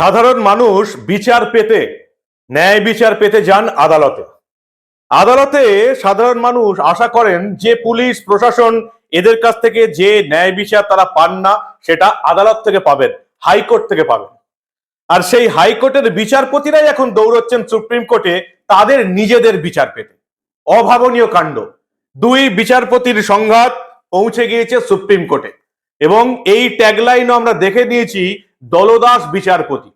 সাধারণ মানুষ বিচার পেতে, ন্যায় বিচার পেতে যান আদালতে। আদালতে সাধারণ মানুষ আশা করেন যে পুলিশ, প্রশাসন এদের কাছ থেকে যে ন্যায় বিচার তারা পান না, সেটা আদালত থেকে পাবেন, হাইকোর্ট থেকে পাবেন। আর সেই হাইকোর্টের বিচারপতিরাই এখন দৌড়চ্ছেন সুপ্রিম কোর্টে তাদের নিজেদের বিচার পেতে। অভাবনীয় কাণ্ড। দুই বিচারপতির সংঘাত পৌঁছে গিয়েছে সুপ্রিম কোর্টে। এবং এই ট্যাগলাইনও আমরা দেখে নিয়েছি দলদাস বিচারপতি।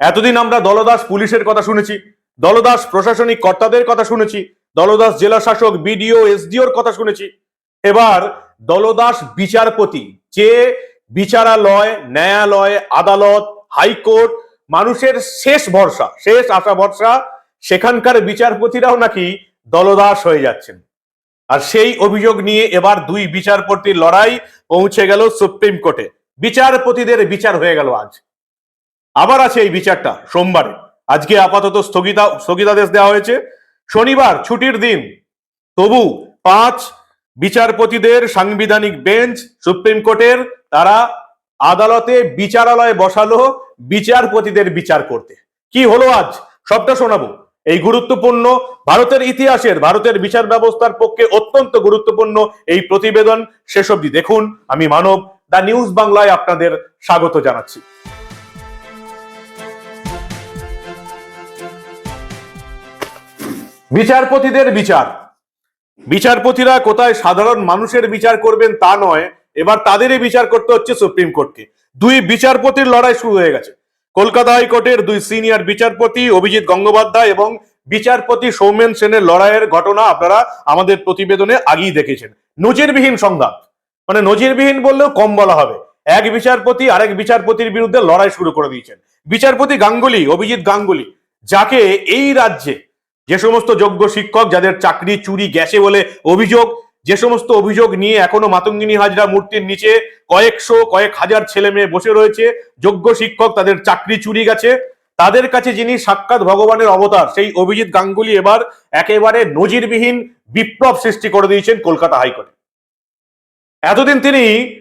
এতদিন আমরা দলদাস পুলিশের কথা শুনেছি, দলদাস প্রশাসনিক কর্তাদের কথা শুনেছি, দলদাস জেলা শাসক, বিডিও, এসডিওর কথা শুনেছি। এবার দলদাস বিচারপতি, যে বিচারালয়, ন্যায়ালয়, আদালত, হাইকোর্ট, মানুষের শেষ ভরসা, শেষ আশা ভরসা, সেখানকার বিচারপতিরাও নাকি দলদাস হয়ে যাচ্ছেন। আর সেই অভিযোগ নিয়ে এবার দুই বিচারপতির লড়াই পৌঁছে গেল সুপ্রিম কোর্টে। বিচারপতিদের বিচার হয়ে গেল আজ। আবার আছে এই বিচারটা সোমবারে। আজকে আপাতত স্থগিতা, স্থগিতাদেশ দেওয়া হয়েছে। শনিবার ছুটির দিন। তবু পাঁচ বিচারপতিদের সাংবিধানিক বেঞ্চ, সুপ্রিম কোর্টের, তারা আদালতে বিচারালয়ে বসালো বিচারপতিদের বিচার করতে। কি হলো আজ? সবটা শোনাবো। এই গুরুত্বপূর্ণ, ভারতের ইতিহাসের, ভারতের বিচার ব্যবস্থার পক্ষে অত্যন্ত গুরুত্বপূর্ণ এই প্রতিবেদন শেষ অবধি দেখুন। আমি মানব দা নিউজ বাংলায় আপনাদের স্বাগত জানাচ্ছি। বিচারপতিদের বিচার। বিচারপতিরা কোথায় সাধারণ মানুষের বিচার করবেন তা নয়, এবার তাদেরই বিচার করতে হচ্ছে সুপ্রিম কোর্টকে। দুই বিচারপতির লড়াই শুরু হয়ে গেছে। কলকাতা হাইকোর্টের দুই সিনিয়র বিচারপতি অভিজিৎ গঙ্গোপাধ্যায় এবং বিচারপতি সৌমেন সেনের লড়াইয়ের ঘটনা আপনারা আমাদের প্রতিবেদনে আগেই দেখেছেন। নজিরবিহীন সংঘাত মানে নজিরবিহীন বললেও কম বলা হবে। এক বিচারপতি আরেক বিচারপতির বিরুদ্ধে লড়াই শুরু করে দিয়েছেন। বিচারপতি গাঙ্গুলি, অভিজিৎ গাঙ্গুলি, যাকে এই রাজ্যে যে সমস্ত যোগ্য শিক্ষক, যাদের চাকরি চুরি গেছে বলে অভিযোগ, যে সমস্ত অভিযোগ নিয়ে এখনও মাতঙ্গিনী হাজরা মূর্তির নিচে কয়েকশো কয়েক হাজার ছেলে মেয়ে বসে রয়েছে, যোগ্য শিক্ষক তাদের চাকরি চুরি গেছে, তাদের কাছে যিনি সাক্ষাৎ ভগবানের অবতার, সেই অভিজিৎ গাঙ্গুলি এবার একেবারে নজিরবিহীন বিপ্লব সৃষ্টি করে দিয়েছেন কলকাতা হাইকোর্টে। এতদিন তিনি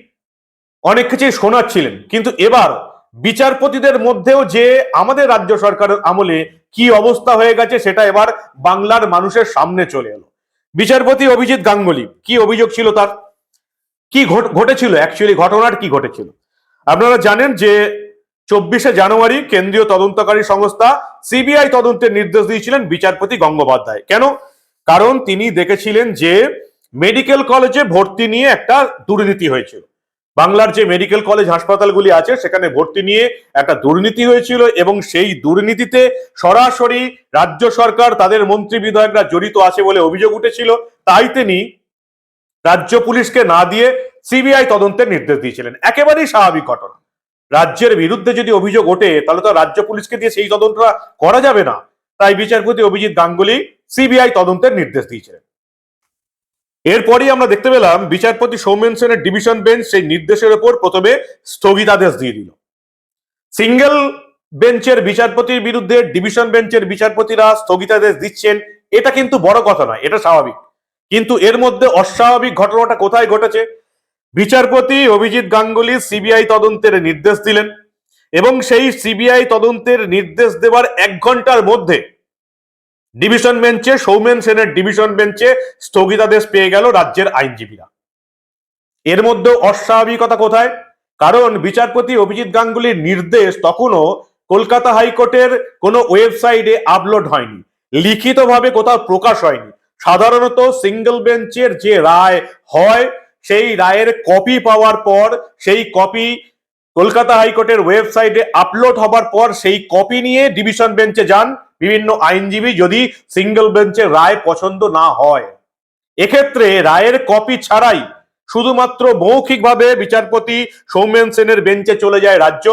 অনেক কিছুই শোনাচ্ছিলেন, কিন্তু এবার বিচারপতিদের মধ্যেও যে আমাদের রাজ্য সরকারের আমলে কি অবস্থা হয়ে গেছে সেটা এবার বাংলার মানুষের সামনে চলে এলো। বিচারপতি অভিজিৎ গাঙ্গুলি, কি অভিযোগ ছিল তার? কি ঘট- ঘটেছিল? অ্যাকচুয়ালি ঘটনার কি ঘটেছিল? আপনারা জানেন যে চব্বিশে জানুয়ারি কেন্দ্রীয় তদন্তকারী সংস্থা সিবিআই তদন্তের নির্দেশ দিয়েছিলেন বিচারপতি গঙ্গোপাধ্যায়। কেন? কারণ তিনি দেখেছিলেন যে মেডিকেল কলেজে ভর্তি নিয়ে একটা দুর্নীতি হয়েছিল। বাংলার যে মেডিকেল কলেজ হাসপাতালগুলি আছে, সেখানে ভর্তি নিয়ে একটা দুর্নীতি হয়েছিল এবং সেই দুর্নীতিতে সরাসরি রাজ্য সরকার তাদের মন্ত্রী বিধায়করা জড়িত আছে বলে অভিযোগ উঠেছিল। তাই তিনি রাজ্য পুলিশকে না দিয়ে সিবিআই তদন্তের নির্দেশ দিয়েছিলেন। একেবারেই স্বাভাবিক ঘটনা। রাজ্যের বিরুদ্ধে যদি অভিযোগ ওঠে, তাহলে তো রাজ্য পুলিশকে দিয়ে সেই তদন্তটা করা যাবে না। তাই বিচারপতি অভিজিৎ গাঙ্গুলি সিবিআই তদন্তের নির্দেশ দিয়েছিলেন। এরপরই আমরা দেখতে পেলাম বিচারপতি সৌমেন সেনের ডিভিশন বেঞ্চ সেই নির্দেশের ওপর প্রথমে স্থগিতাদেশ দিয়ে দিল। সিঙ্গেল বেঞ্চের বিচারপতির বিরুদ্ধে ডিভিশন বেঞ্চের বিচারপতিরা স্থগিতাদেশ দিচ্ছেন, এটা কিন্তু বড় কথা নয়, এটা স্বাভাবিক। কিন্তু এর মধ্যে অস্বাভাবিক ঘটনাটা কোথায় ঘটেছে? বিচারপতি অভিজিৎ গাঙ্গুলি সিবিআই তদন্তের নির্দেশ দিলেন এবং সেই সিবিআই তদন্তের নির্দেশ দেওয়ার এক ঘণ্টার মধ্যে ডিভিশন বেঞ্চে, সৌমেন সেনের ডিভিশন বেঞ্চে স্থগিতাদেশ পেয়ে গেল রাজ্যের আইনজীবীরা। এর মধ্যে অস্বাভাবিকতা কোথায়? কারণ বিচারপতি অভিজিৎ গাঙ্গুলির নির্দেশ তখনও কলকাতা হাইকোর্টের কোনো ওয়েবসাইটে আপলোড হয়নি। লিখিতভাবে কোথাও প্রকাশ হয়নি। সাধারণত সিঙ্গেল বেঞ্চের যে রায় হয়, সেই রায়ের কপি পাওয়ার পর সেই কপি কলকাতা হাইকোর্টের ওয়েবসাইটে আপলোড হবার পর সেই কপি নিয়ে ডিভিশন বেঞ্চে যান বিভিন্ন আইনজীবী যদি সিঙ্গেল বেঞ্চের রায় পছন্দ না হয়। এক্ষেত্রে রায়ের কপি ছাড়াই শুধুমাত্র মৌখিকভাবে বিচারপতি সৌমেন সেনের বেঞ্চে চলে যায় রাজ্য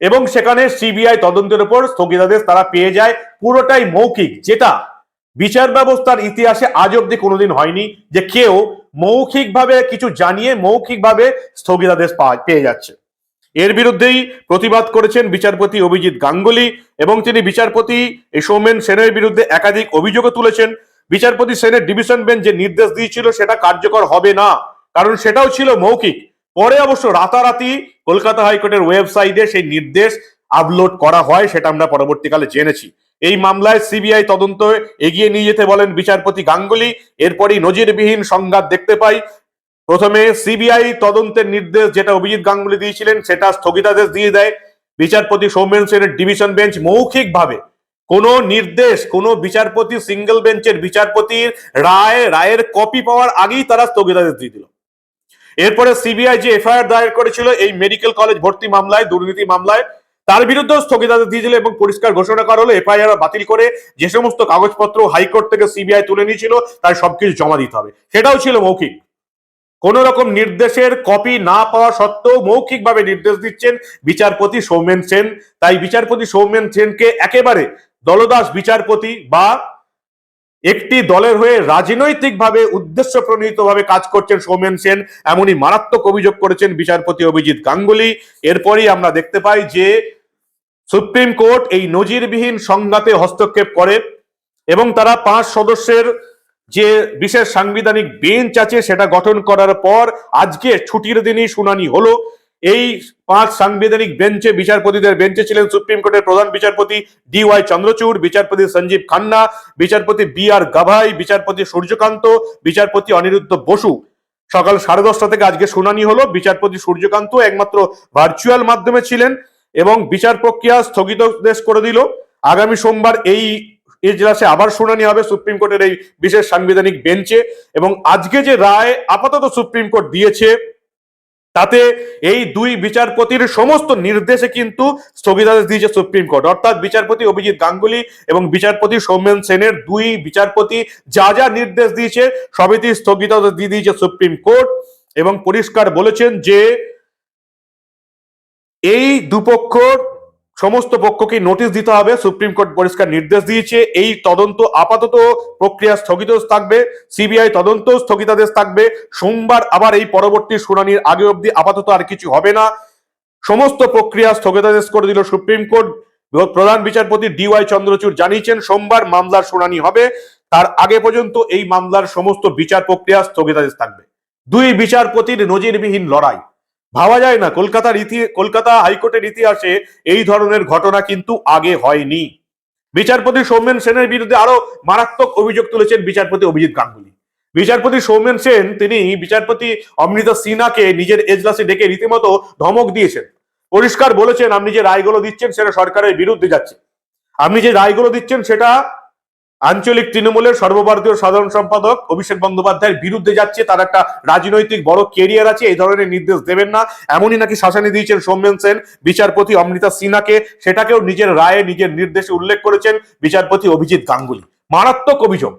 এবং সেখানে সিবিআই তদন্তের উপর স্থগিতাদেশ তারা পেয়ে যায় পুরোটাই মৌখিক, যেটা বিচার ব্যবস্থার ইতিহাসে আজ অব্দি কোনোদিন হয়নি যে কেউ মৌখিকভাবে কিছু জানিয়ে মৌখিকভাবে স্থগিতাদেশ পেয়ে যাচ্ছে। এর বিরুদ্ধেই প্রতিবাদ করেছেন বিচারপতি অভিজিৎ গাঙ্গুলি এবং তিনি বিচারপতি সৌমেন সেনের বিরুদ্ধে একাধিক অভিযোগও তুলেছেন। বিচারপতি সেনের ডিভিশন বেঞ্চ যে নির্দেশ দিয়েছিল সেটা কার্যকর হবে না। কারণ সেটাও ছিল মৌখিক। পরে অবশ্য রাতারাতি কলকাতা হাইকোর্টের ওয়েবসাইটে সেই নির্দেশ আপলোড করা হয়, সেটা আমরা পরবর্তীকালে জেনেছি। এই মামলায় সিবিআই তদন্ত এগিয়ে নিয়ে যেতে বলেন বিচারপতি গাঙ্গুলি। এরপরই নজিরবিহীন সংঘাত দেখতে পাই। প্রথমে সিবিআই তদন্তের নির্দেশ যেটা অভিজিৎ গাঙ্গুলি দিয়েছিলেন, সেটা স্থগিতাদেশ দিয়ে দেয়। বিচারপতি সৌমেন সেনের ডিভিশন বেঞ্চ মৌখিকভাবে কোন নির্দেশ, কোন বিচারপতি সিঙ্গেল বেঞ্চের বিচারপতির রায়, রায়ের কপি পাওয়ার আগেই তারা স্থগিতাদেশ দিয়ে দিল। এরপরে সিবিআই যে এফআইআর দায়ের করেছিল, এই মেডিকেল কলেজ ভর্তি মামলায়, দুর্নীতি মামলায়, তার বিরুদ্ধেও স্থগিতাদেশ দিয়েছিল এবং পরিষ্কার ঘোষণা করা হলো, এফআইআর বাতিল করে যে সমস্ত কাগজপত্র হাইকোর্ট থেকে সিবিআই তুলে নিয়েছিল তার সবকিছু জমা দিতে হবে। সেটাও ছিল মৌখিক। কোন রকম নির্দেশের কপি না পাওয়া সত্ত্বেও মৌখিকভাবে নির্দেশ দিচ্ছেন বিচারপতি সৌমেন সেন। তাই বিচারপতি সৌমেন সেনকে একেবারে দলদাস বিচারপতি বা একটি দলের হয়ে রাজনৈতিকভাবে উদ্দেশ্য প্রণীতভাবে কাজ করছেন সৌমেন সেন, এমনই মারাত্মক অভিযোগ করেছেন বিচারপতি অভিজিৎ গাঙ্গুলি। এরপরই আমরা দেখতে পাই যে সুপ্রিম কোর্ট এই নজিরবিহীন সংঘাতে হস্তক্ষেপ করে এবং তারা পাঁচ সদস্যের যে বিশেষ সাংবিধানিক বেঞ্চ আছে, সেটা গঠন করার পর আজকে ছুটির দিনই শুনানি হলো। এই পাঁচ সাংবিধানিক বেঞ্চে বিচারপতিদের বেঞ্চে ছিলেন সুপ্রিম কোর্টের প্রধান বিচারপতি ডি ওয়াই চন্দ্রচূড়, বিচারপতি সঞ্জীব খান্না, বিচারপতি বি আর গাভাই, বিচারপতি সূর্যকান্ত, বিচারপতি অনিরুদ্ধ বসু। সকাল সাড়ে দশটা থেকে আজকে শুনানি হলো। বিচারপতি সূর্যকান্ত একমাত্র ভার্চুয়াল মাধ্যমে ছিলেন এবং বিচার প্রক্রিয়া স্থগিতাদেশ করে দিল। আগামী সোমবার এই এজলাসে আবার শুনানি হবে সুপ্রিম কোর্টের এই বিশেষ সাংবিধানিক বেঞ্চে। এবং আজকে যে রায় আপাতত সুপ্রিম কোর্ট দিয়েছে, তাতে এই দুই বিচারপতির সমস্ত নির্দেশে কিন্তু স্থগিতাদেশ দিয়েছে সুপ্রিম কোর্ট। অর্থাৎ বিচারপতি অভিজিৎ গাঙ্গুলি এবং বিচারপতি সৌমেন সেনের দুই বিচারপতি যা যা নির্দেশ দিয়েছে সবেতি স্থগিতাদেশ দিয়ে দিয়েছে সুপ্রিম কোর্ট। এবং পরিষ্কার বলেছেন যে এই দুপক্ষর সমস্ত পক্ষকে নোটিশ দিতে হবে। সুপ্রিম কোর্ট পরিষ্কার নির্দেশ দিয়েছে। এই তদন্ত আপাতত প্রক্রিয়া স্থগিত থাকবে। সিবিআই তদন্ত স্থগিতাদেশ থাকবে। সোমবার আবার এই পরবর্তী শুনানির আগে অবধি আপাতত আর কিছু হবে না। সমস্ত প্রক্রিয়া স্থগিতাদেশ করে দিল সুপ্রিম কোর্ট। প্রধান বিচারপতি ডিওয়াই চন্দ্রচূড় জানিয়েছেন, সোমবার মামলার শুনানি হবে। তার আগে পর্যন্ত এই মামলার সমস্ত বিচার প্রক্রিয়া স্থগিতাদেশ থাকবে। দুই বিচারপতির নজিরবিহীন লড়াই। ভাবা যায় না। কলকাতার ইতি, কলকাতা হাইকোর্টের ইতিহাসে এই ধরনের ঘটনা কিন্তু আগে হয়নি। বিচারপতি সৌমেন সেনের বিরুদ্ধে আরও মারাত্মক অভিযোগ তুলেছেন বিচারপতি অভিজিৎ গাঙ্গুলি। বিচারপতি সৌমেন সেন, তিনি বিচারপতি অমৃতা সিনহাকে নিজের এজলাসে ডেকে রীতিমতো ধমক দিয়েছেন। পরিষ্কার বলেছেন, আপনি যে রায়গুলো দিচ্ছেন, সেটা সরকারের বিরুদ্ধে যাচ্ছে। আপনি যে রায়গুলো দিচ্ছেন, সেটা আঞ্চলিক তৃণমূলের সর্বভারতীয় সাধারণ সম্পাদক অভিষেক বন্দ্যোপাধ্যায়ের বিরুদ্ধে যাচ্ছে, তার একটা রাজনৈতিক বড় কেরিয়ার আছে, এই ধরনের নির্দেশ দেবেন না। এমনই নাকি শাসানি দিয়েছেন সৌম্যেন সেন, বিচারপতি অমৃতা সিনহাকে, সেটাকেও নিজের রায়ে, নিজের নির্দেশে উল্লেখ করেছেন বিচারপতি অভিজিৎ গাঙ্গুলি। মারাত্মক অভিযোগ।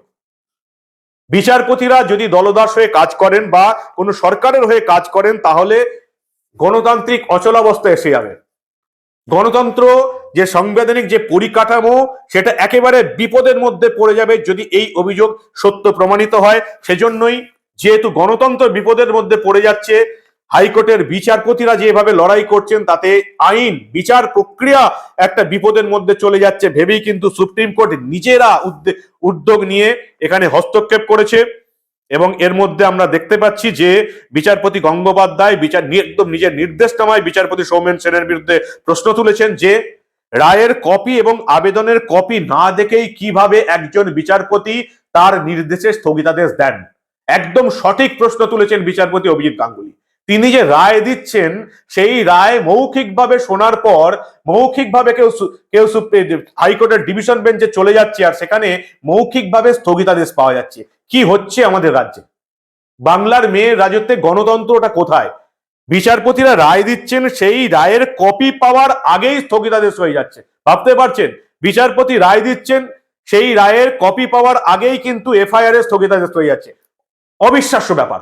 বিচারপতিরা যদি দলদাস হয়ে কাজ করেন বা কোনো সরকারের হয়ে কাজ করেন, তাহলে গণতান্ত্রিক অচলাবস্থা এসে যাবে। গণতন্ত্র যে সাংবিধানিক যে পরিকাঠামো, সেটা একেবারে বিপদের মধ্যে পড়ে যাবে যদি এই অভিযোগ সত্য প্রমাণিত হয়। সেজন্যই যেহেতু গণতন্ত্র বিপদের মধ্যে পড়ে যাচ্ছে, হাইকোর্টের বিচারপতিরা যেভাবে লড়াই করছেন, তাতে আইন, বিচার প্রক্রিয়া একটা বিপদের মধ্যে চলে যাচ্ছে ভেবেই কিন্তু সুপ্রিম কোর্ট নিজেরা উদ্যোগ নিয়ে এখানে হস্তক্ষেপ করেছে। এবং এর মধ্যে আমরা দেখতে পাচ্ছি যে বিচারপতি গঙ্গোপাধ্যায় বিচার একদম নিজের নির্দেশনামায় বিচারপতি সৌমেন সেনের বিরুদ্ধে প্রশ্ন তুলেছেন যে রায়ের কপি এবং আবেদনের কপি না দেখেই কীভাবে একজন বিচারপতি তার নির্দেশে স্থগিতাদেশ দেন? একদম সঠিক প্রশ্ন তুলেছেন বিচারপতি অভিজিৎ গাঙ্গুলি। তিনি যে রায় দিচ্ছেন, সেই রায় মৌখিকভাবে শোনার পর মৌখিকভাবে কেউ কেউ হাইকোর্টের ডিভিশন বেঞ্চে চলে যাচ্ছে আর সেখানে মৌখিকভাবে স্থগিতাদেশ পাওয়া যাচ্ছে। কি হচ্ছে আমাদের রাজ্যে? বাংলার মেয়ের রাজত্বে গণতন্ত্রটা কোথায়? বিচারপতিরা রায় দিচ্ছেন, সেই রায়ের কপি পাওয়ার আগেই স্থগিতাদেশ হয়ে যাচ্ছে। ভাবতে পারছেন? বিচারপতি রায় দিচ্ছেন, সেই রায়ের কপি পাওয়ার আগেই কিন্তু এফআইআর এর স্থগিতাদেশ হয়ে যাচ্ছে। অবিশ্বাস্য ব্যাপার।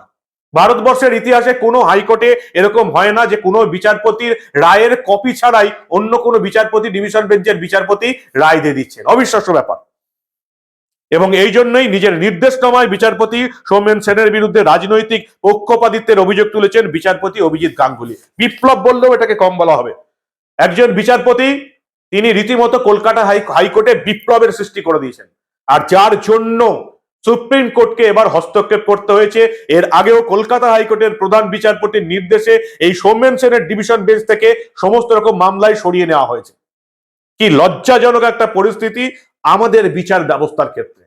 ভারতবর্ষের ইতিহাসে কোনো হাইকোর্টে এরকম হয় না যে কোনো বিচারপতির রায়ের কপি ছাড়াই অন্য কোনো বিচারপতি, ডিভিশন বেঞ্চের বিচারপতি রায় দিয়ে দিচ্ছেন। অবিশ্বাস্য ব্যাপার। এবং এই জন্যই নিজের নির্দেশ নির্দেশনামায় বিচারপতি সৌমেন সেনের বিরুদ্ধে রাজনৈতিক পক্ষপাতিত্বের অভিযোগ তুলেছেন বিচারপতি অভিজিৎ গাঙ্গুলি। বিপ্লব বললেও এটাকে কম বলা হবে। একজন বিচারপতি, তিনি রীতিমতো কলকাতা হাই হাইকোর্টে বিপ্লবের সৃষ্টি করে দিয়েছেন। আর যার জন্য সুপ্রিম কোর্টকে এবার হস্তক্ষেপ করতে হয়েছে, এর আগেও কলকাতা হাইকোর্টের প্রধান বিচারপতির নির্দেশে এই সৌমেন সেনের ডিভিশন বেঞ্চ থেকে সমস্ত রকম মামলায় সরিয়ে নেওয়া হয়েছে। কি লজ্জাজনক একটা পরিস্থিতি আমাদের বিচার ব্যবস্থার ক্ষেত্রে।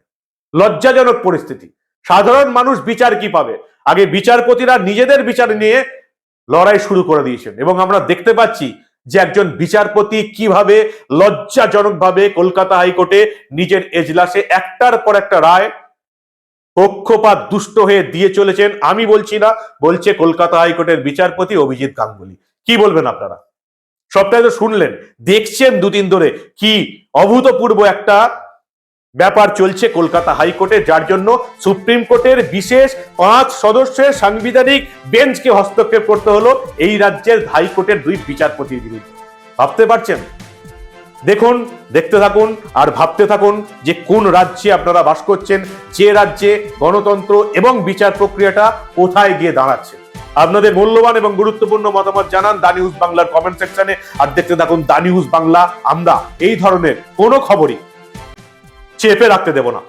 লজ্জাজনক পরিস্থিতি। সাধারণ মানুষ বিচার কি পাবে? আগে বিচারপতিরা নিজেদের বিচার নিয়ে লড়াই শুরু করে দিয়েছেন এবং আমরা দেখতে পাচ্ছি যে একজন বিচারপতি কীভাবে লজ্জাজনকভাবে কলকাতা হাইকোর্টে নিজের এজলাসে একটার পর একটা রায় পক্ষপাত দুষ্ট হয়ে দিয়ে চলেছেন। আমি বলছি না, বলছে কলকাতা হাইকোর্টের বিচারপতি অভিজিৎ গাঙ্গুলি। কি বলবেন আপনারা? সবটাই তো শুনলেন। দেখছেন দুদিন ধরে কি অভূতপূর্ব একটা ব্যাপার চলছে কলকাতা হাইকোর্টে, যার জন্য সুপ্রিম কোর্টের বিশেষ পাঁচ সদস্যের সাংবিধানিক বেঞ্চকে হস্তক্ষেপ করতে হলো এই রাজ্যের হাইকোর্টের দুই বিচারপতির বিরুদ্ধে। ভাবতে পারছেন? দেখুন, দেখতে থাকুন আর ভাবতে থাকুন যে কোন রাজ্যে আপনারা বাস করছেন, যে রাজ্যে গণতন্ত্র এবং বিচার প্রক্রিয়াটা কোথায় গিয়ে দাঁড়াচ্ছে। আপনাদের মূল্যবান এবং গুরুত্বপূর্ণ মতামত জানান দা নিউজ বাংলার কমেন্ট সেকশনে। আর দেখতে থাকুন দা নিউজ বাংলা, আমরা এই ধরনের কোনো খবরই চেপে রাখতে দেব না।